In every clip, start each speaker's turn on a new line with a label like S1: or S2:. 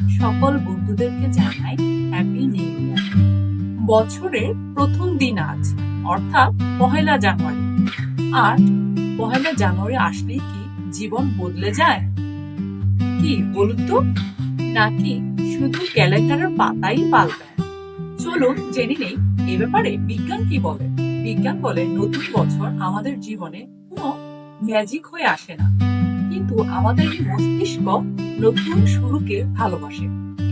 S1: সকল বন্ধুদেরকে জানাই হ্যাপি নিউ ইয়ার বছরের প্রথম দিন আজ, অর্থাৎ পহেলা জানুয়ারি। আর পহেলা জানুয়ারি আসলেই কি জীবন বদলে যায়? কি বলুন তো? নাকি শুধু ক্যালেন্ডারের পাতাই পাল্টায় চলুন জেনে নেই, এ ব্যাপারে বিজ্ঞান কি বলে? বিজ্ঞান বলে নতুন বছর আমাদের জীবনে কোনো ম্যাজিক হয়ে আসে না। কিন্তু আমাদের মস্তিষ্ক নতুন শুরুকে ভালোবাসে।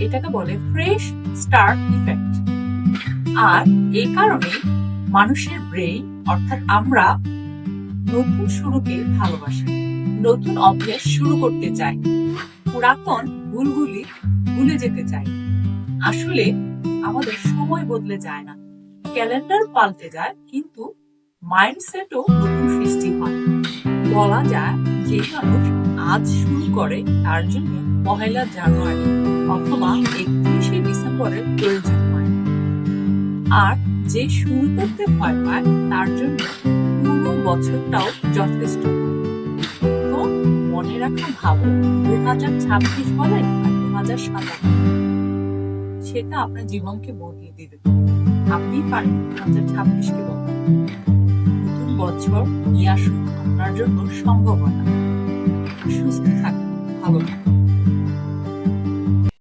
S1: এটাকে বলে ফ্রেশ স্টার্ট ইফেক্ট আর এই কারণে মানুষের ব্রেইন অর্থাৎ আমরা, নতুন শুরুকে ভালোবাসি। নতুন অভ্যাস শুরু করতে চাই পুরাতন ভুলগুলি ভুলে যেতে চাই আসলে আমাদের সময় বদলে যায় না। ক্যালেন্ডার পাল্টে যায়, কিন্তু মাইন্ডসেটও নতুন সৃষ্টি হয়। বলা যায় যে মানুষ আজ শুরু করে, তার জন্য পহেলা জানুয়ারি অথবা একত্রিশে ডিসেম্বরের প্রয়োজন হয়। আর যে শুরু করতে ভয় পায়, তার জন্য পুরো বছরটাও যথেষ্ট তো মনে রাখা ভালো, দু হাজার ছাব্বিশ বলেন আর দু হাজার সাতাশ। সেটা আপনার জীবনকে বদলে দিবে। আপনি পারেন দু হাজার ছাব্বিশকে নতুন বছর নিয়ে আসুন। আপনার জন্য সম্ভাবনা সুস্থ থাকুন ভালো থাকুন।